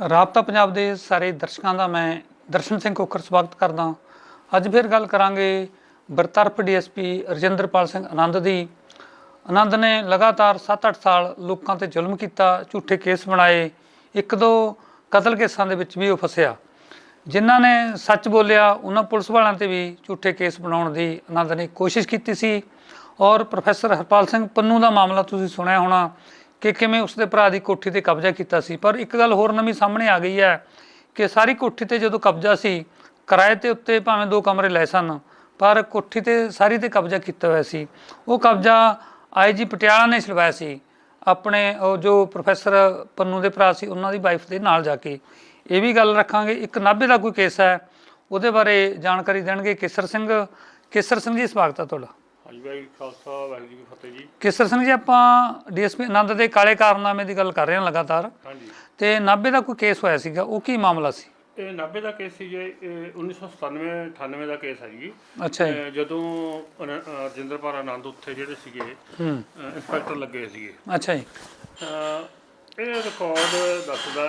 ਰਾਬਤਾ ਪੰਜਾਬ ਦੇ ਸਾਰੇ ਦਰਸ਼ਕਾਂ ਦਾ ਮੈਂ ਦਰਸ਼ਨ ਸਿੰਘ ਕੋਖਰ ਸਵਾਗਤ ਕਰਦਾ ਅੱਜ ਫਿਰ ਗੱਲ ਕਰਾਂਗੇ ਬਰਤਰਫ ਡੀਐਸਪੀ ਰਜਿੰਦਰਪਾਲ ਸਿੰਘ ਆਨੰਦ ਦੀ। ਆਨੰਦ ਨੇ ਲਗਾਤਾਰ 7-8 ਸਾਲ ਲੋਕਾਂ ਤੇ ਜ਼ੁਲਮ ਕੀਤਾ, ਝੂਠੇ ਕੇਸ ਬਣਾਏ, ਇੱਕ ਦੋ ਕਤਲ ਕੇਸਾਂ ਦੇ ਵਿੱਚ ਵੀ ਉਹ ਫਸਿਆ। ਜਿਨ੍ਹਾਂ ਨੇ ਸੱਚ ਬੋਲਿਆ, ਉਹਨਾਂ ਪੁਲਿਸ ਵਾਲਿਆਂ ਤੇ ਵੀ ਝੂਠੇ ਕੇਸ ਬਣਾਉਣ ਦੀ ਆਨੰਦ ਨੇ ਕੋਸ਼ਿਸ਼ ਕੀਤੀ ਸੀ। ਔਰ ਪ੍ਰੋਫੈਸਰ ਹਰਪਾਲ ਸਿੰਘ ਪੰਨੂ ਦਾ ਮਾਮਲਾ ਤੁਸੀਂ ਸੁਣਿਆ ਹੋਣਾ ਕਿ ਕਿਵੇਂ ਉਸਦੇ ਭਰਾ ਦੀ ਕੋਠੀ ਤੇ ਕਬਜ਼ਾ ਕੀਤਾ ਸੀ। ਪਰ ਇੱਕ ਗੱਲ ਹੋਰ ਨਵੀਂ ਸਾਹਮਣੇ ਆ ਗਈ ਹੈ ਕਿ ਸਾਰੀ ਕੋਠੀ ਤੇ ਜਦੋਂ ਕਬਜ਼ਾ ਸੀ, ਕਿਰਾਏ ਤੇ ਉੱਤੇ ਭਾਵੇਂ ਦੋ ਕਮਰੇ ਲਏ ਸਨ, ਪਰ ਕੋਠੀ ਤੇ ਸਾਰੀ ਤੇ ਕਬਜ਼ਾ ਕੀਤਾ ਹੋਇਆ ਸੀ। ਉਹ ਕਬਜ਼ਾ ਆਈਜੀ ਪਟਿਆਲਾ ਨੇ ਛਲਵਾਇਆ ਸੀ। ਆਪਣੇ ਉਹ ਜੋ ਪ੍ਰੋਫੈਸਰ ਪੰਨੂ ਦੇ ਭਰਾ ਸੀ, ਉਹਨਾਂ ਦੀ ਵਾਈਫ ਦੇ ਨਾਲ ਜਾ ਕੇ। ਇਹ ਵੀ ਗੱਲ ਰੱਖਾਂਗੇ, ਇੱਕ ਨਾਭੇ ਦਾ ਕੋਈ ਕੇਸ ਹੈ, ਉਹਦੇ ਬਾਰੇ ਜਾਣਕਾਰੀ ਦੇਣਗੇ ਕੇਸਰ ਸਿੰਘ। ਕੇਸਰ ਸਿੰਘ ਜੀ, ਸਵਾਗਤ ਹੈ ਤੁਹਾਡਾ। ਹਾਂਜੀ ਵਾਹਿਗੁਰੂ ਜੀ ਕਾ ਖਾਲਸਾ ਵਾਹਿਗੁਰੂ ਜੀ ਕੀ ਫਤਿਹ ਜੀ। ਕੇਸਰ ਸਿੰਘ ਜੀ ਆਪਾਂ ਡੀਐਸਪੀ ਆਨੰਦ ਦੇ ਕਾਲੇ ਕਾਰਨਾਮੇ ਦੀ ਗੱਲ ਕਰ ਰਹੇ ਹਾਂ ਲਗਾਤਾਰ। ਹਾਂਜੀ। ਤੇ ਨਾਭੇ ਦਾ ਕੋਈ ਕੇਸ ਹੋਇਆ ਸੀਗਾ ਉਹ ਕੀ ਮਾਮਲਾ ਸੀ? ਇਹ 90 ਦਾ ਕੇਸ ਸੀ ਜੀ ਇਹ 1997 98 ਦਾ ਕੇਸ ਹੈ ਜੀ। ਅੱਛਾ ਜੀ। ਜਦੋਂ ਰਜਿੰਦਰਪਾਲ ਆਨੰਦ ਉੱਥੇ ਜਿਹੜੇ ਸੀਗੇ ਇੰਸਪੈਕਟਰ ਲੱਗੇ ਸੀਗੇ। ਅੱਛਾ ਜੀ। ਇਹ ਰਿਕਾਰਡ ਦੱਸਦਾ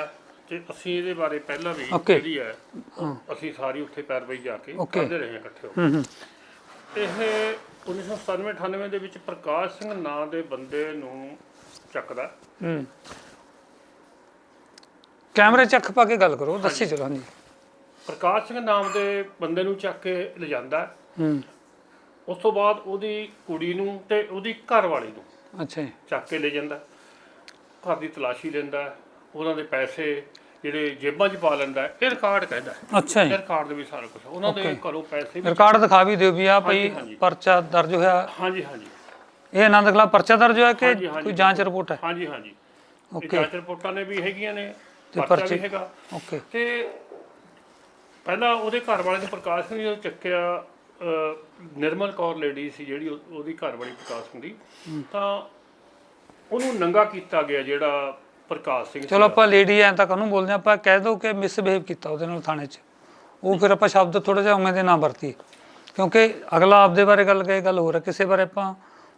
ਤੇ ਅਸੀਂ ਇਹਦੇ ਬਾਰੇ ਪਹਿਲਾਂ ਵੀ. ਜਿਹੜੀ ਹੈ ਅਸੀਂ ਸਾਰੀ ਉੱਥੇ ਪੈਰਵਾਈ ਜਾ ਕੇ. ਕਰਦੇ ਰਹੇ ਹਾਂ ਇਕੱਠੇ ਹੂੰ। ਇਹ 1997 98 ਦੇ ਵਿੱਚ ਪ੍ਰਕਾਸ਼ ਸਿੰਘ ਨਾਂ ਦੇ ਬੰਦੇ ਨੂੰ ਚੱਕਦਾ। ਹੂੰ। ਕੈਮਰੇ 'ਚ ਅੱਖ ਪਾ ਕੇ ਗੱਲ ਕਰੋ ਦੱਸੀ ਚਲੋ ਹਾਂਜੀ। ਪ੍ਰਕਾਸ਼ ਸਿੰਘ ਨਾਮ ਦੇ ਬੰਦੇ ਨੂੰ ਚੱਕ ਕੇ ਲਿਜਾਂਦਾ। ਹੂੰ। ਉਸ ਤੋਂ ਬਾਅਦ ਉਹਦੀ ਕੁੜੀ ਨੂੰ ਤੇ ਉਹਦੀ ਘਰ ਵਾਲੀ ਨੂੰ ਅੱਛਾ ਜੀ। ਚੱਕ ਕੇ ਲੈ ਜਾਂਦਾ ਘਰ ਦੀ ਤਲਾਸ਼ੀ ਲੈਂਦਾ ਉਹਨਾਂ ਦੇ ਪੈਸੇ ਜਿਹੜੇ ਜੇਬਾਂ 'ਚ ਪਾ ਲੈਂਦਾ ਇਹ ਰਿਕਾਰਡ ਕਹਿੰਦਾ ਹੈ। ਅੱਛਾ ਇਹ ਜੀ ਰਿਕਾਰਡ ਦੇ ਵੀ ਸਾਰਾ ਕੁਝ ਉਹਨਾਂ ਦੇ ਘਰੋਂ ਪੈਸੇ ਵੀ ਰਿਕਾਰਡ ਦਿਖਾ ਵੀ ਦਿਓ ਵੀ ਆ ਭਈ। ਪਰਚਾ ਦਰਜ ਹੋਇਆ। ਹਾਂਜੀ ਹਾਂਜੀ। ਇਹ ਆਨੰਦ ਖਿਲਾਫ ਪਰਚਾ ਦਰਜ ਹੋਇਆ ਕਿ ਹਾਂਜੀ, ਹਾਂਜੀ। ਕੋਈ ਜਾਂਚ ਰਿਪੋਰਟ ਹੈ? ਹਾਂਜੀ ਹਾਂਜੀ। ਓਕੇ ਜਾਂਚ ਰਿਪੋਰਟਾਂ ਨੇ ਵੀ ਹੈਗੀਆਂ ਨੇ ਤੇ ਪਰਚਾ ਪਰਚੇ- ਵੀ ਹੈਗਾ। ਓਕੇ ਤੇ ਪਹਿਲਾਂ ਉਹਦੇ ਘਰ ਵਾਲੇ ਨੇ ਪ੍ਰਕਾਸ਼ ਸਿੰਘ ਜਦੋਂ ਚੱਕਿਆ ਅਹ, ਨਿਰਮਲ ਕੌਰ ਲੇਡੀ ਸੀ ਜਿਹੜੀ ਉਹ- ਉਹਦੀ ਘਰ ਵਾਲੀ ਪ੍ਰਕਾਸ਼ ਸਿੰਘ ਦੀ। ਤਾਂ ਉਹਨੂੰ ਨੰਗਾ ਕੀਤਾ ਗਿਆ ਜਿਹੜਾ ਪ੍ਰਕਾਸ਼ ਸਿੰਘ ਚਲੋ ਆਪਾਂ ਲੇਡੀ ਐ ਤਾਂ ਕਾਹਨੂੰ ਬੋਲਦੇ ਆਪਾਂ ਕਹਿ ਦੋ ਕਿ ਮਿਸਬਿਹੇਵ ਕੀਤਾ ਉਹਦੇ ਨਾਲ ਥਾਣੇ 'ਚ। ਉਹ ਫਿਰ ਆਪਾਂ ਸ਼ਬਦ ਥੋੜਾ ਜਿਹਾ ਉਵੇਂ ਦੇ ਨਾ ਵਰਤੀਏ ਕਿਉਂਕਿ ਅਗਲਾ ਆਪਦੇ ਬਾਰੇ ਗੱਲ ਕਹੇ ਗੱਲ ਹੋਰ ਹੈ ਕਿਸੇ ਬਾਰੇ ਆਪਾਂ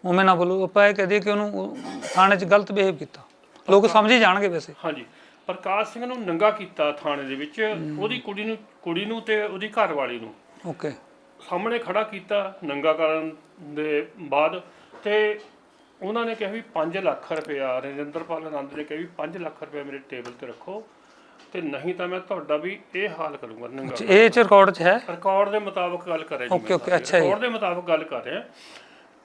ਉਵੇਂ ਨਾ ਬੋਲੋ। ਆਪਾਂ ਇਹ ਕਹਿ ਦਈਏ ਕਿ ਉਹਨੂੰ ਉਹ ਥਾਣੇ 'ਚ ਗਲਤ ਬਿਹੇਵ ਕੀਤਾ। ਲੋਕ ਸਮਝ ਹੀ ਜਾਣਗੇ ਵੈਸੇ। ਹਾਂਜੀ। ਪ੍ਰਕਾਸ਼ ਸਿੰਘ ਨੂੰ ਨੰਗਾ ਕੀਤਾ ਥਾਣੇ ਦੇ ਵਿੱਚ। ਉਹਦੀ ਕੁੜੀ ਨੂੰ ਕੁੜੀ ਨੂੰ ਤੇ ਉਹਦੀ ਘਰ ਵਾਲੀ ਨੂੰ। ਓਕੇ। ਸਾਹਮਣੇ ਖੜਾ ਕੀਤਾ ਨੰਗਾ ਕਰਨ ਦੇ ਬਾਅਦ ਤੇ ਉਹਨਾਂ ਨੇ ਕਿਹਾ ਵੀ 5 ਲੱਖ ਰੁਪਇਆ ਰਜਿੰਦਰਪਾਲ ਆਨੰਦ ਨੇ ਕਿਹਾ ਵੀ 5 ਲੱਖ ਰੁਪਇਆ ਮੇਰੇ ਟੇਬਲ ਤੇ ਰੱਖੋ ਤੇ ਨਹੀਂ ਤਾਂ ਮੈਂ ਤੁਹਾਡਾ ਵੀ ਇਹ ਹਾਲ ਕਰੂੰਗਾ ਨੰਗਾ ਇਹ ਚ ਰਿਕਾਰਡ 'ਚ ਹੈ? ਰਿਕਾਰਡ ਦੇ ਮੁਤਾਬਕ ਗੱਲ ਕਰ ਰਿਹਾ ਜੀ Okay, okay, ਅੱਛਾ ਜੀ। ਰਿਕਾਰਡ ਦੇ ਮੁਤਾਬਕ ਗੱਲ ਕਰ ਰਿਹਾ।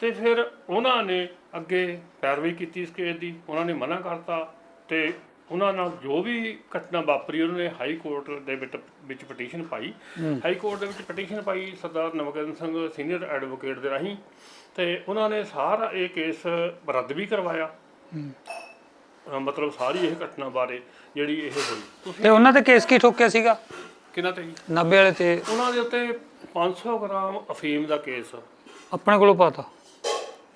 ਤੇ ਫਿਰ ਉਹਨਾਂ ਨੇ ਅੱਗੇ ਪੈਰਵਾਈ ਕੀਤੀ ਇਸ ਕੇਸ ਦੀ ਉਹਨਾਂ ਨੇ ਮਨਾ ਕਰਤਾ ਤੇ ਉਹਨਾਂ ਨਾਲ ਜੋ ਵੀ ਘਟਨਾ ਵਾਪਰੀ ਉਹਨਾਂ ਨੇ ਹਾਈ ਕੋਰਟ ਦੇ ਵਿੱਚ ਵਿੱਚ ਪਟੀਸ਼ਨ ਪਾਈ। ਹਾਈ ਕੋਰਟ ਦੇ ਵਿੱਚ ਪਟੀਸ਼ਨ ਪਾਈ ਸਰਦਾਰ ਨਵਗਨ ਸਿੰਘ ਸੀਨੀਅਰ ਐਡਵੋਕੇਟ ਦੇ ਰਾਹੀਂ। ਤੇ ਉਹਨਾਂ ਨੇ ਸਾਰਾ ਇਹ ਕੇਸ ਰੱਦ ਵੀ ਕਰਵਾਇਆ। ਮਤਲਬ ਸਾਰੀ ਇਹ ਘਟਨਾ ਬਾਰੇ ਜਿਹੜੀ ਇਹ ਹੋਈ। ਤੇ ਉਹਨਾਂ ਤੇ ਕੇਸ ਕੀ ਠੋਕਿਆ ਸੀਗਾ? ਕਿਹਨਾਂ ਤੇ ਜੀ? 90 ਵਾਲੇ ਤੇ। ਉਹਨਾਂ ਦੇ ਉੱਤੇ 500 ਗ੍ਰਾਮ ਅਫੀਮ ਦਾ ਕੇਸ ਆਪਣੇ ਕੋਲੋਂ ਪਾਤਾ।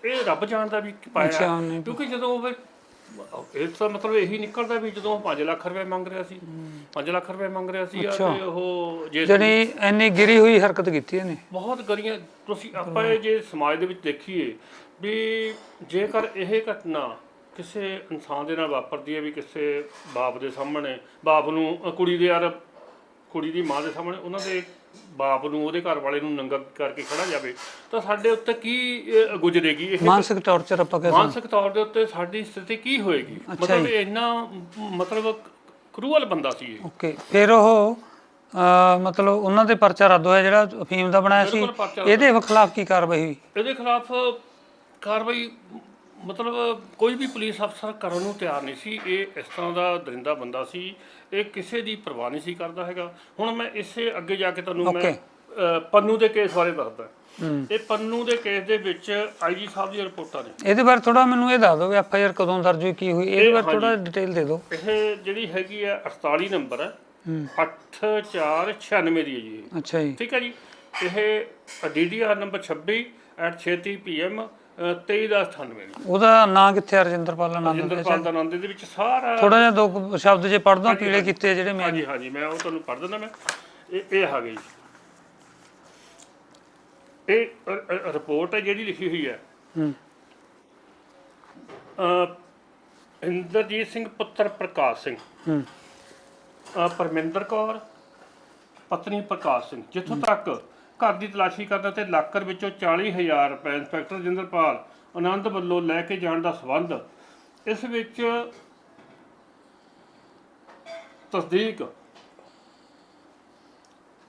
ਇਹ ਰੱਬ ਜਾਣਦਾ ਵੀ ਪਾਇਆ। ਕਿਉਂਕਿ ਜਦੋਂ ਉਹ ਇਹ ਤਾਂ ਮਤਲਬ ਇਹੀ ਨਿਕਲਦਾ ਵੀ ਜਦੋਂ 5 ਲੱਖ ਰੁਪਏ ਮੰਗ ਰਿਹਾ ਸੀ 5 ਲੱਖ ਰੁਪਏ ਮੰਗ ਰਿਹਾ ਸੀ ਅੱਛਾ। ਉਹ ਜੇ ਜਿਹੜੀ ਇੰਨੀ ਗਿਰੀ ਹੋਈ ਹਰਕਤ ਕੀਤੀ ਇਹਨੇ ਬਹੁਤ ਗਰੀਆਂ ਤੁਸੀਂ ਆਪਾਂ ਇਹ ਜੇ ਸਮਾਜ ਦੇ ਵਿੱਚ ਦੇਖੀਏ ਵੀ ਜੇਕਰ ਇਹ ਘਟਨਾ ਕਿਸੇ ਇਨਸਾਨ ਦੇ ਨਾਲ ਵਾਪਰਦੀ ਹੈ ਵੀ ਕਿਸੇ ਬਾਪ ਦੇ ਸਾਹਮਣੇ ਬਾਪ ਨੂੰ ਅ, ਕੁੜੀ ਦੇ ਯਾਰ ਕੁੜੀ ਦੀ ਮਾਂ ਦੇ ਸਾਹਮਣੇ ਉਹਨਾਂ ਦੇ ਬਾਪ ਨੂੰ ਉਹਦੇ ਘਰ ਵਾਲੇ ਨੂੰ ਨੰਗਾ ਕਰਕੇ ਖੜਾ ਜਾਵੇ ਤਾਂ ਸਾਡੇ ਉੱਤੇ ਕੀ ਗੁਜ਼ਰੇਗੀ? ਇਹ ਮਾਨਸਿਕ ਟੌਰਚਰ ਆਪਾਂ ਕਹਿ ਸਕਦੇ ਮਾਨਸਿਕ ਤੌਰ ਦੇ ਉੱਤੇ ਸਾਡੀ ਸਥਿਤੀ ਕੀ ਹੋਏਗੀ? ਮਤਲਬ ਇੰਨਾ ਮ- ਮਤਲਬ ਕਰੂਅਲ ਬੰਦਾ ਸੀ ਇਹ। ਓਕੇ ਫਿਰ ਉਹ ਅਹ, ਮਤਲਬ ਉਹਨਾਂ ਦੇ ਪਰਚਾ ਰੱਦ ਹੋਇਆ ਜਿਹੜਾ ਅਫੀਮ ਦਾ ਬਣਾਇਆ ਸੀ। ਬਿਲਕੁਲ ਪਰਚਾ ਇਹਦੇ ਖਿਲਾਫ ਕੀ ਕਾਰਵਾਈ ਹੋਈ? ਇਹਦੇ ਖਿਲਾਫ ਕਾਰਵਾਈ ਮਤਲਬ ਕੋਈ ਵੀ ਪੁਲਿਸ ਅਫਸਰ ਕਰਨ ਨੂੰ ਤਿਆਰ ਨਹੀਂ ਸੀ। ਇਹ ਇਸ ਤਰ੍ਹਾਂ ਦਾ ਦਰਿੰਦਾ ਬੰਦਾ ਸੀ। ਇਹ ਕਿਸੇ ਦੀ ਪਰਵਾਹ ਨਹੀਂ ਸੀ ਕਰਦਾ ਹੈਗਾ। ਹੁਣ ਮੈਂ ਇਸੇ ਅੱਗੇ ਜਾ ਕੇ ਤੁਹਾਨੂੰ ਮੈਂ Okay. ਅ, ਪੰਨੂ ਦੇ ਕੇਸ ਬਾਰੇ ਦੱਸਦਾ। ਇਹ ਪੰਨੂ ਦੇ ਕੇਸ ਦੇ ਵਿੱਚ ਆਈਜੀ ਸਾਹਿਬ ਦੀਆਂ ਰਿਪੋਰਟਾਂ ਨੇ। ਇਹਦੇ ਬਾਰੇ ਥੋੜਾ ਮੈਨੂੰ ਇਹ ਦੱਸ ਦਿਓ ਵੀ ਐਫ ਆਈ ਆਰ ਕਦੋਂ ਦਰਜ ਹੋਈ ਕੀ ਹੋਈ ਇਹਦੇ ਬਾਰੇ ਥੋੜਾ ਡਿਟੇਲ ਦੇ ਦਿਓ। ਇਹ ਜਿਹੜੀ ਹੈਗੀ ਹੈ 48 ਨੰਬਰ ਹੈ। ਹੂੰ 8496 ਦੀ ਹੈ ਜੀ ਇਹ। ਅੱਛਾ ਜੀ। ਠੀਕ ਹੈ ਜੀ। ਇਹ ਡੀਡੀਆਰ ਨੰਬਰ 26 6:30 ਪੀਐਮ 23/98 ਉਹਦਾ ਨਾਂ ਕਿੱਥੇ ਆ ਰਜਿੰਦਰਪਾਲ ਆਨੰਦ ਦਾ ਆਨੰਦ ਵਿੱਚ ਸਾਰਾ ਥੋੜਾ ਜਿਹਾ ਦੋ ਸ਼ਬਦ ਜੇ ਪੜ੍ਹ ਦੋ ਪੀਲੇ ਕੀਤੇ ਜਿਹੜੇ ਮੈਂ ਹਾਂਜੀ ਹਾਂਜੀ ਮੈਂ ਉਹ ਤੁਹਾਨੂੰ ਪੜ੍ਹ ਦਿੰਦਾ ਮੈਂ। ਇਹ ਇਹ ਆ ਗਈ। ਇਹ ਰਿਪੋਰਟ ਹੈ ਜਿਹੜੀ ਲਿਖੀ ਹੋਈ ਹੈ। ਹੂੰ। ਅ ਇੰਦਰਜੀਤ ਸਿੰਘ ਪੁੱਤਰ ਪ੍ਰਕਾਸ਼ ਸਿੰਘ। ਹੂੰ। ਪਰਮਿੰਦਰ ਕੌਰ ਪਤਨੀ ਪ੍ਰਕਾਸ਼ ਸਿੰਘ। ਜਿੱਥੋਂ ਤੱਕ ਘਰ ਦੀ ਤਲਾਸ਼ੀ ਕਰਦਾ ਤੇ ਲਾਕਰ ਵਿੱਚੋਂ 40000 ਰੁਪਏ ਇੰਸਪੈਕਟਰ ਜਿੰਦਰਪਾਲ ਆਨੰਦ ਵੱਲੋਂ ਲੈ ਕੇ ਜਾਣ ਦਾ ਸਬੰਧ। ਇਸ ਵਿੱਚ ਤਸਦੀਕ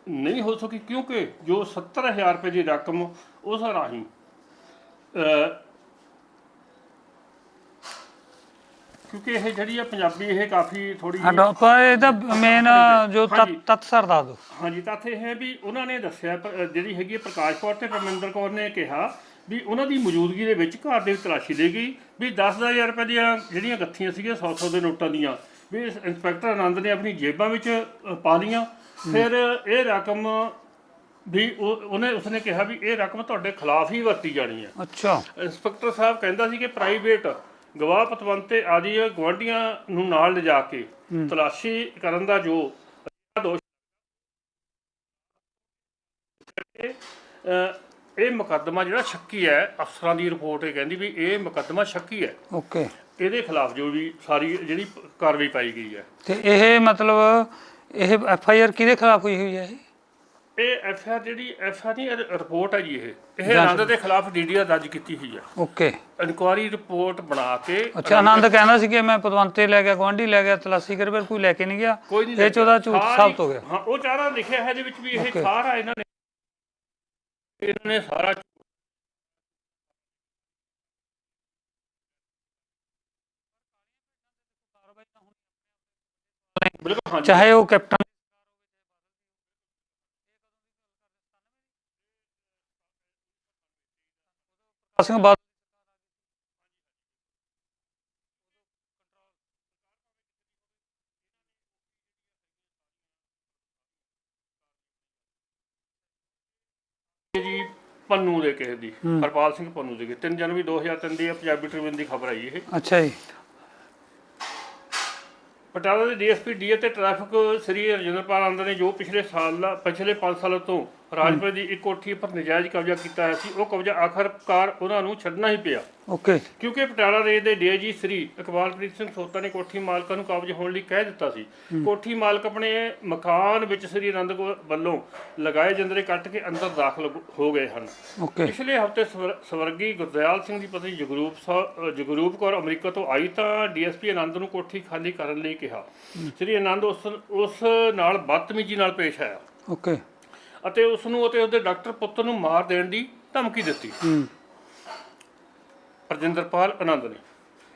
ਨਹੀਂ ਹੋ ਸਕੀ ਕਿਉਂਕਿ ਜੋ 70000 ਰੁਪਏ ਦੀ ਰਕਮ ਉਸ ਰਾਹੀਂ ਕਿਉਂਕਿ ਇਹ ਜਿਹੜੀ ਆ ਪੰਜਾਬੀ ਇਹ ਕਾਫੀ ਥੋੜੀ ਹਾਂ ਡੋ- ਪਰ ਇਹਦਾ ਮੇਨ ਜੋ ਤੱਤ ਹਾਂਜੀ। ਤੱਤ ਸਰ ਦੱਸ ਦਿਓ। ਹਾਂਜੀ ਤਾਂ ਇੱਥੇ ਇਹ ਹੈ ਵੀ ਉਹਨਾਂ ਨੇ ਦੱਸਿਆ ਪ- ਅ, ਜਿਹੜੀ ਹੈਗੀ ਹੈ ਪ੍ਰਕਾਸ਼ ਕੌਰ ਤੇ ਪਰਮਿੰਦਰ ਕੌਰ ਨੇ ਕਿਹਾ ਵੀ ਉਹਨਾਂ ਦੀ ਮੌਜੂਦਗੀ ਦੇ ਵਿੱਚ ਘਰ ਦੇ ਵਿੱਚ ਤਲਾਸ਼ੀ ਲਈ ਗਈ ਵੀ 10000 ਰੁਪਏ ਦੀਆਂ ਜਿਹੜੀਆਂ ਗੱਥੀਆਂ ਸੀਗੀਆਂ 100-100 ਦੇ ਨੋਟਾਂ ਦੀਆਂ ਵੀ ਇਸ ਇੰਸਪੈਕਟਰ ਆਨੰਦ ਨੇ ਆਪਣੀ ਜੇਬਾਂ ਵਿੱਚ ਅ, ਪਾ ਲਈਆਂ। ਫਿਰ ਇਹ ਰਕਮ ਵੀ ਉਹ- ਉਹਨੇ ਉਸਨੇ ਕਿਹਾ ਵੀ ਇਹ ਰਕਮ ਤੁਹਾਡੇ ਖਿਲਾਫ ਹੀ ਵਰਤੀ ਜਾਣੀ ਹੈ। ਅੱਛਾ। ਇੰਸਪੈਕਟਰ ਸਾਹਿਬ ਕਹਿੰਦਾ ਸੀ ਕਿ ਪ੍ਰਾਈਵੇਟ ਗਵਾਹ ਪਤਵੰਤੇ ਆਦਿ ਗਵਾਂਢੀਆਂ ਨੂੰ ਨਾਲ ਲਿਜਾ ਕੇ ਤਲਾਸ਼ੀ ਕਰਨ ਦਾ ਜੋ ਦੋਸ਼ ਇਹ ਮੁਕੱਦਮਾ ਜਿਹੜਾ ਸ਼ੱਕੀ ਹੈ ਅਫਸਰਾਂ ਦੀ ਰਿਪੋਰਟ ਇਹ ਕਹਿੰਦੀ ਵੀ ਇਹ ਮੁਕੱਦਮਾ ਸ਼ੱਕੀ ਹੈ। ਓਕੇ। ਇਹਦੇ ਖਿਲਾਫ ਜੋ ਵੀ ਸਾਰੀ ਜਿਹੜੀ ਕਾਰਵਾਈ ਪਾਈ ਗਈ ਹੈ। ਤੇ ਇਹ ਮਤਲਬ ਇਹ ਐਫ ਆਈ ਆਰ ਕਿਹਦੇ ਖਿਲਾਫ ਹੋਈ ਹੋਈ ਹੈ ਇਹ ਐਫ ਆਰ ਜਿਹੜੀ ਐਫ ਆਰ ਨਹੀਂ ਰਿਪੋਰਟ ਹੈ ਜੀ ਇਹ। ਇਹ ਆਨੰਦ ਦੇ ਖਿਲਾਫ ਡੀਡੀਆਰ ਦਰਜ ਕੀਤੀ ਹੋਈ ਹੈ ਓਕੇ। ਇਨਕੁਆਰੀ ਰਿਪੋਰਟ ਬਣਾ ਕੇ ਅੱਛਾ ਆਨੰਦ ਕਹਿੰਦਾ ਸੀ ਕਿ ਮੈਂ ਪਦਵੰਤੇ ਲੈ ਗਿਆ ਗਵਾਂਢੀ ਲੈ ਗਿਆ ਤਲਾਸ਼ੀ ਕਰ ਪਰ ਕੋਈ ਲੈ ਕੇ ਨਹੀਂ ਗਿਆ। ਇਹ ਚ ਉਹਦਾ ਝੂਠ ਸਾਬਤ ਹੋ ਗਿਆ ਹਾਂ ਉਹ ਚਾਰਾ ਲਿਖਿਆ ਹੈ ਇਹਦੇ ਵਿੱਚ ਵੀ ਇਹ. ਸਾਰਾ ਇਹਨਾਂ ਨੇ ਇਹਨਾਂ ਨੇ ਸਾਰਾ ਚਾਹੇ ਉਹ ਕੈਪਟਨ ਸਿੰਘ ਬਾਦਲ ਜੀ ਪੰਨੂ ਦੇ ਕਿਸੇ ਦੀ ਹਰਪਾਲ ਸਿੰਘ ਪੰਨੂ ਦੇ 3 ਜਨਵਰੀ 2003 ਦੀ ਇਹ ਪੰਜਾਬੀ ਟ੍ਰਿਬਿਊਨ ਦੀ ਖਬਰ ਆਈ ਇਹ। ਅੱਛਾ ਜੀ। ਪਟਿਆਲਾ ਦੇ ਡੀਐਸਪੀ ਡੀਏ ਤੇ ਟ੍ਰੈਫਿਕ ਸ੍ਰੀ ਰਜਿੰਦਰਪਾਲ ਆਨੰਦ ਨੇ ਜੋ ਪਿਛਲੇ ਸਾਲ ਪਿਛਲੇ 5 ਸਾਲਾਂ ਤੋਂ ਰਾਜਪੁਰ ਦੀ ਇੱਕ ਕੋਠੀ ਪਰ ਨਜਾਇਜ਼ ਕਬਜ਼ਾ ਕੀਤਾ ਸੀ। ਉਹ ਕਬਜ਼ਾ ਆਖਰਕਾਰ ਉਹਨਾਂ ਨੂੰ ਛੱਡਣਾ ਹੀ ਪਿਆ। ਓਕੇ। ਕਿਉਂਕਿ ਪਟਿਆਲਾ ਰੇਂਜ ਦੇ ਡੀਆਈਜੀ ਸ੍ਰੀ ਇਕਬਾਲਪ੍ਰੀਤ ਸਿੰਘ ਸੋਤਾ ਨੇ ਕੋਠੀ ਮਾਲਕਾਂ ਨੂੰ ਕਬਜ਼ੇ ਹੋਣ ਲਈ ਕਹਿ ਦਿੱਤਾ ਸੀ। ਕੋਠੀ ਮਾਲਕ ਆਪਣੇ ਮਕਾਨ ਵਿੱਚ ਸ੍ਰੀ ਆਨੰਦ ਵੱਲੋਂ ਲਗਾਏ ਜੰਦਰੇ ਕੱਟ ਕੇ ਅੰਦਰ ਦਾਖਲ ਹੋ ਗਏ ਹਨ। ਓਕੇ। ਪਿਛਲੇ ਹਫ਼ਤੇ ਸਵਰਗੀ ਗੁਰਦਿਆਲ ਸਿੰਘ ਦੀ ਪਤਨੀ ਜਗਰੂਪ ਜਗਰੂਪ ਕੌਰ ਅਮਰੀਕਾ ਤੋਂ ਆਈ ਤਾਂ ਡੀਐਸਪੀ ਆਨੰਦ ਨੂੰ ਕੋਠੀ ਖਾਲੀ ਕਰਨ ਲਈ ਕਿਹਾ। ਸ੍ਰੀ ਆਨੰਦ ਉਸ ਉਸ ਨਾਲ ਬਦਤਮੀਜ਼ੀ ਨਾਲ ਪੇਸ਼ ਆਇਆ। ਓਕੇ। ਅਤੇ ਉਸ ਨੂੰ ਅਤੇ ਉਹਦੇ ਡਾਕਟਰ ਪੁੱਤਰ ਨੂੰ ਮਾਰ ਦੇਣ ਦੀ ਧਮਕੀ ਦਿੱਤੀ। ਹੂੰ। ਰਜਿੰਦਰਪਾਲ ਆਨੰਦ ਨੇ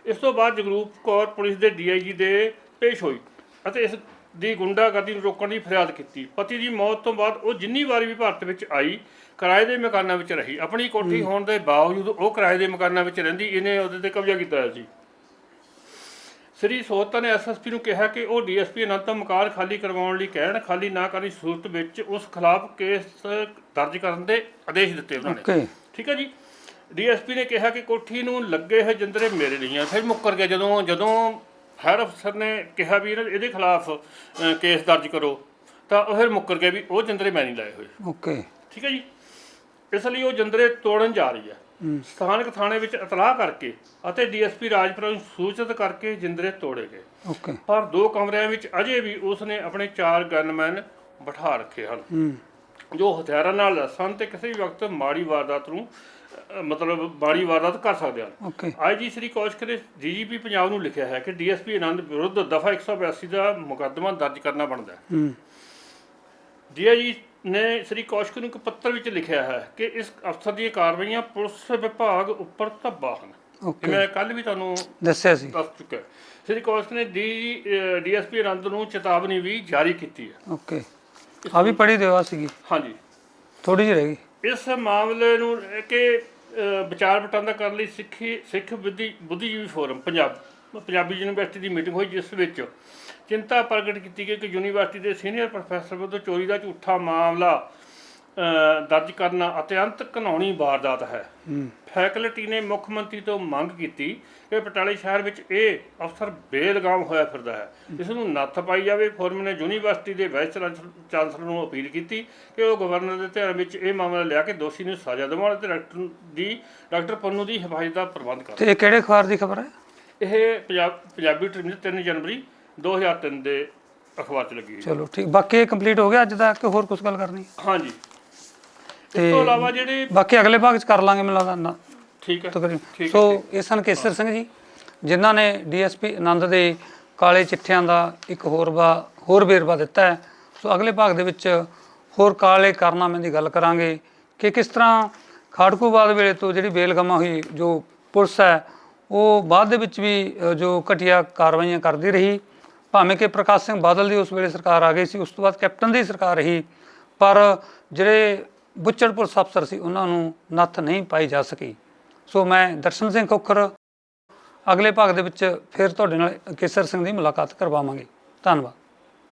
ਇਸ ਤੋਂ ਬਾਅਦ ਜਗਰੂਪ ਕੌਰ ਪੁਲਿਸ ਦੇ ਡੀਆਈਜੀ ਦੇ ਪੇਸ਼ ਹੋਈ ਅਤੇ ਇਸ ਦੀ ਗੁੰਡਾਗਰਦੀ ਨੂੰ ਰੋਕਣ ਦੀ ਫਰਿਆਦ ਕੀਤੀ। ਪਤੀ ਦੀ ਮੌਤ ਤੋਂ ਬਾਅਦ ਉਹ ਜਿੰਨੀ ਵਾਰੀ ਵੀ ਭਾਰਤ ਵਿੱਚ ਆਈ ਕਿਰਾਏ ਦੇ ਮਕਾਨਾਂ ਵਿੱਚ ਰਹੀ। ਆਪਣੀ ਕੋਠੀ ਹੋਣ ਦੇ ਬਾਵਜੂਦ ਉਹ ਕਿਰਾਏ ਦੇ ਮਕਾਨਾਂ ਵਿੱਚ ਰਹਿੰਦੀ ਇਹਨੇ ਉਹਦੇ ਤੇ ਕਬਜ਼ਾ ਕੀਤਾ ਹੋਇਆ ਸੀ। ਸ੍ਰੀ ਸੋਹਤਾ ਨੇ ਐਸਐਸਪੀ ਨੂੰ ਕਿਹਾ ਕਿ ਉਹ ਡੀਐਸਪੀ ਅਨੰਤ ਤੋਂ ਮਕਾਨ ਖਾਲੀ ਕਰਵਾਉਣ ਲਈ ਕਹਿਣ ਖਾਲੀ ਨਾ ਕਰਨ ਦੀ ਸੂਰਤ ਵਿੱਚ ਉਸ ਖਿਲਾਫ ਕੇਸ ਦਰਜ ਕਰਨ ਦੇ ਆਦੇਸ਼ ਦਿੱਤੇ ਉਹਨਾਂ ਨੇ। ਠੀਕ ਹੈ ਜੀ? ਡੀਐਸਪੀ ਨੇ ਕਿਹਾ ਕਿ ਕੋਠੀ ਨੂੰ ਲੱਗੇ ਹੋਏ ਜੰਦਰੇ ਮੇਰੇ ਨਹੀਂ ਆ। ਫਿਰ ਮੁੱਕਰ ਗਿਆ। ਜਦੋਂ ਜਦੋਂ ਹੈਰ ਅਫਸਰ ਨੇ ਕਿਹਾ ਵੀ ਇਹਦੇ ਖਿਲਾਫ ਕੇਸ ਦਰਜ ਕਰੋ ਤਾਂ ਉਹ ਫਿਰ ਮੁੱਕਰ ਗਿਆ ਵੀ ਉਹ ਜੰਦਰੇ ਮੈਂ ਨਹੀਂ ਲਾਏ ਹੋਏ। ਓਕੇ ਠੀਕ ਹੈ ਜੀ? ਇਸ ਲਈ ਉਹ ਜੰਦਰੇ ਤੋੜਨ ਜਾ ਰਹੀ ਹੈ। ਸਥਾਨਕ ਥਾਣੇ ਵਿੱਚ ਇਤਲਾਹ ਕਰਕੇ ਅਤੇ ਡੀਐਸਪੀ ਰਾਜਪੁਰਾ ਨੂੰ ਸੂਚਿਤ ਕਰਕੇ ਜਿੰਦਰੇ ਤੋੜੇ ਗਏ। ਓਕੇ। ਪਰ ਦੋ ਕਮਰਿਆਂ ਵਿੱਚ ਅਜੇ ਵੀ ਉਸ ਨੇ ਆਪਣੇ ਚਾਰ ਗਨਮੈਨ ਬਿਠਾ ਰੱਖੇ ਹਨ। ਜੋ ਹਥਿਆਰਾਂ ਨਾਲ ਲੈਸ ਹਨ ਤੇ ਕਿਸੇ ਵੀ ਵਕਤ ਮਾੜੀ ਵਾਰਦਾਤ ਨੂੰ ਮਤਲਬ ਮਾੜੀ ਵਾਰਦਾਤ ਕਰ ਸਕਦੇ ਹਨ। ਆਈਜੀ ਸ੍ਰੀ ਕੌਸ਼ਕ ਨੇ ਡੀਜੀਪੀ ਪੰਜਾਬ ਨੂੰ ਲਿਖਿਆ ਹੈ ਕਿ ਡੀਐਸਪੀ ਆਨੰਦ ਵਿਰੁੱਧ ਦਫਾ 182 ਦਾ ਮੁਕੱਦਮਾ ਦਰਜ ਕਰਨਾ ਬਣਦਾ ਹੈ। ਹੂੰ। ਡੀਆਈਜੀ ਨੇ ਸ੍ਰੀ ਕੌਸ਼ਕ ਨੂੰ ਇੱਕ ਪੱਤਰ ਵਿੱਚ ਲਿਖਿਆ ਹੈ ਕਿ ਇਸ ਅਫਸਰ ਦੀਆਂ ਕਾਰਵਾਈਆਂ ਪੁਲਿਸ ਵਿਭਾਗ ਉੱਪਰ ਧੱਬਾ ਹਨ। ਇਹ ਮੈਂ ਕੱਲ ਵੀ ਤੁਹਾਨੂੰ ਦੱਸਿਆ ਸੀ। ਦੱਸ ਚੁੱਕਾ ਸ੍ਰੀ ਕੌਸ਼ਕ ਨੇ ਡੀ ਡੀਐਸਪੀ ਆਨੰਦ ਨੂੰ ਚੇਤਾਵਨੀ ਵੀ ਜਾਰੀ ਕੀਤੀ ਹੈ। ਓਕੇ। ਆ ਵੀ ਪੜੀ ਦਿਓ ਆ ਸੀਗੀ। ਹਾਂਜੀ। ਥੋੜੀ ਜਿਹੀ ਰਹਿ ਗਈ। ਇਸ ਮਾਮਲੇ ਨੂੰ ਕੇ ਵਿਚਾਰ ਵਟਾਂਦਰਾ ਕਰਨ ਲਈ ਸਿੱਖੀ ਸਿੱਖ ਬੁੱਧੀ ਬੁੱਧੀਜੀਵੀ ਫੋਰਮ ਪੰਜਾਬ ਪੰਜਾਬੀ ਯੂਨੀਵਰਸਿਟੀ ਦੀ ਮੀਟਿੰਗ ਹੋਈ ਜਿਸ ਵਿੱਚ ਚਿੰਤਾ ਪ੍ਰਗਟ ਕੀਤੀ ਗਈ ਕਿ ਯੂਨੀਵਰਸਿਟੀ ਦੇ ਸੀਨੀਅਰ ਪ੍ਰੋਫੈਸਰ ਵੱਲੋਂ ਚੋਰੀ ਦਾ ਝੂਠਾ ਮਾਮਲਾ ਦਰਜ ਕਰਨਾ ਅਤਿਅੰਤ ਘਿਨਾਉਣੀ ਵਾਰਦਾਤ ਹੈ। ਫੈਕਲਟੀ ਨੇ ਮੁੱਖ ਮੰਤਰੀ ਤੋਂ ਮੰਗ ਕੀਤੀ ਕਿ ਪਟਿਆਲੇ ਸ਼ਹਿਰ ਵਿੱਚ ਇਹ ਅਫਸਰ ਬੇਲਗਾਮ ਹੋਇਆ ਫਿਰਦਾ ਹੈ। ਇਸ ਨੂੰ ਨੱਥ ਪਾਈ ਜਾਵੇ ਫੋਰਮ ਨੇ ਯੂਨੀਵਰਸਿਟੀ ਦੇ ਵਾਈਸ ਚਾਂਸਲਰ ਨੂੰ ਅਪੀਲ ਕੀਤੀ ਕਿ ਉਹ ਗਵਰਨਰ ਦੇ ਧਿਆਨ ਵਿੱਚ ਇਹ ਮਾਮਲਾ ਲਿਆ ਕੇ ਦੋਸ਼ੀ ਨੂੰ ਸਜ਼ਾ ਦਿਵਾਉਣ ਅਤੇ ਡਾਕਟਰ ਦੀ ਡਾਕਟਰ ਪੰਨੂ ਦੀ ਹਿਫਾਜ਼ਤ ਦਾ ਪ੍ਰਬੰਧ ਕਰਨ। ਤੇ ਇਹ ਕਿਹੜੇ ਅਖਬਾਰ ਦੀ ਖਬਰ ਹੈ? ਇਹ ਪੰਜਾਬ ਪੰਜਾਬੀ ਟ੍ਰਿਬਿਊਨ 3 ਜਨਵਰੀ 2003 ਦੇ ਅਖਬਾਰ 'ਚ ਲੱਗੀ ਹੋਈ ਚਲੋ ਠੀਕ। ਬਾਕੀ ਕੰਪਲੀਟ ਹੋ ਗਿਆ ਅੱਜ ਦਾ ਕਿ ਹੋਰ ਕੁਝ ਗੱਲ ਕਰਨੀ ਹਾਂਜੀ। ਇਸ ਤੇ- ਇਲਾਵਾ ਜਿਹੜੇ ਬਾਕੀ ਅਗਲੇ ਭਾਗ ਚ ਕਰ ਲਾਂਗੇ ਮੈਨੂੰ ਲੱਗਦਾ ਨਾ। ਠੀਕ ਹੈ। ਤਕਰੀਬਨ। ਠੀਕ ਹੈ, ਸੋ ਇਹ ਸਨ ਕੇਸਰ ਸਿੰਘ ਜੀ ਜਿਨ੍ਹਾਂ ਨੇ ਡੀਐਸਪੀ ਆਨੰਦ ਦੇ ਕਾਲੇ ਚਿੱਠਿਆਂ ਦਾ ਇੱਕ ਹੋਰ ਵਾ ਹੋਰ ਵੇਰਵਾ ਦਿੱਤਾ ਹੈ। ਸੋ ਅਗਲੇ ਭਾਗ ਦੇ ਵਿੱਚ ਹੋਰ ਕਾਲੇ ਕਾਰਨਾਮਿਆਂ ਦੀ ਗੱਲ ਕਰਾਂਗੇ ਕਿ ਕਿਸ ਤਰ੍ਹਾਂ ਖਾੜਕੂਵਾਦ ਵੇਲੇ ਤੋਂ ਜਿਹੜੀ ਬੇਲਗਮਾ ਹੋਈ ਜੋ ਪੁਲਿਸ ਹੈ ਉਹ ਬਾਅਦ ਦੇ ਵਿੱਚ ਵੀ ਜੋ ਘਟੀਆ ਕਾਰਵਾਈਆਂ ਕਰਦੀ ਰਹੀ, ਭਾਵੇਂ ਕਿ ਪ੍ਰਕਾਸ਼ ਸਿੰਘ ਬਾਦਲ ਦੀ ਉਸ ਵੇਲੇ ਸਰਕਾਰ ਆ ਗਈ ਸੀ, ਉਸ ਤੋਂ ਬਾਅਦ ਕੈਪਟਨ ਦੀ ਸਰਕਾਰ ਰਹੀ, ਪਰ ਜਿਹੜੇ ਬੁੱਚੜ ਪੁਲਿਸ ਅਫਸਰ ਸੀ, ਉਹਨਾਂ ਨੂੰ ਨੱਥ ਨਹੀਂ ਪਾਈ ਜਾ ਸਕੀ। ਸੋ ਮੈਂ ਦਰਸ਼ਨ ਸਿੰਘ ਖੋਖਰ, ਅਗਲੇ ਭਾਗ ਦੇ ਵਿੱਚ ਫਿਰ ਤੁਹਾਡੇ ਨਾਲ ਕੇਸਰ ਸਿੰਘ ਦੀ ਮੁਲਾਕਾਤ ਕਰਵਾਵਾਂਗੇ। ਧੰਨਵਾਦ।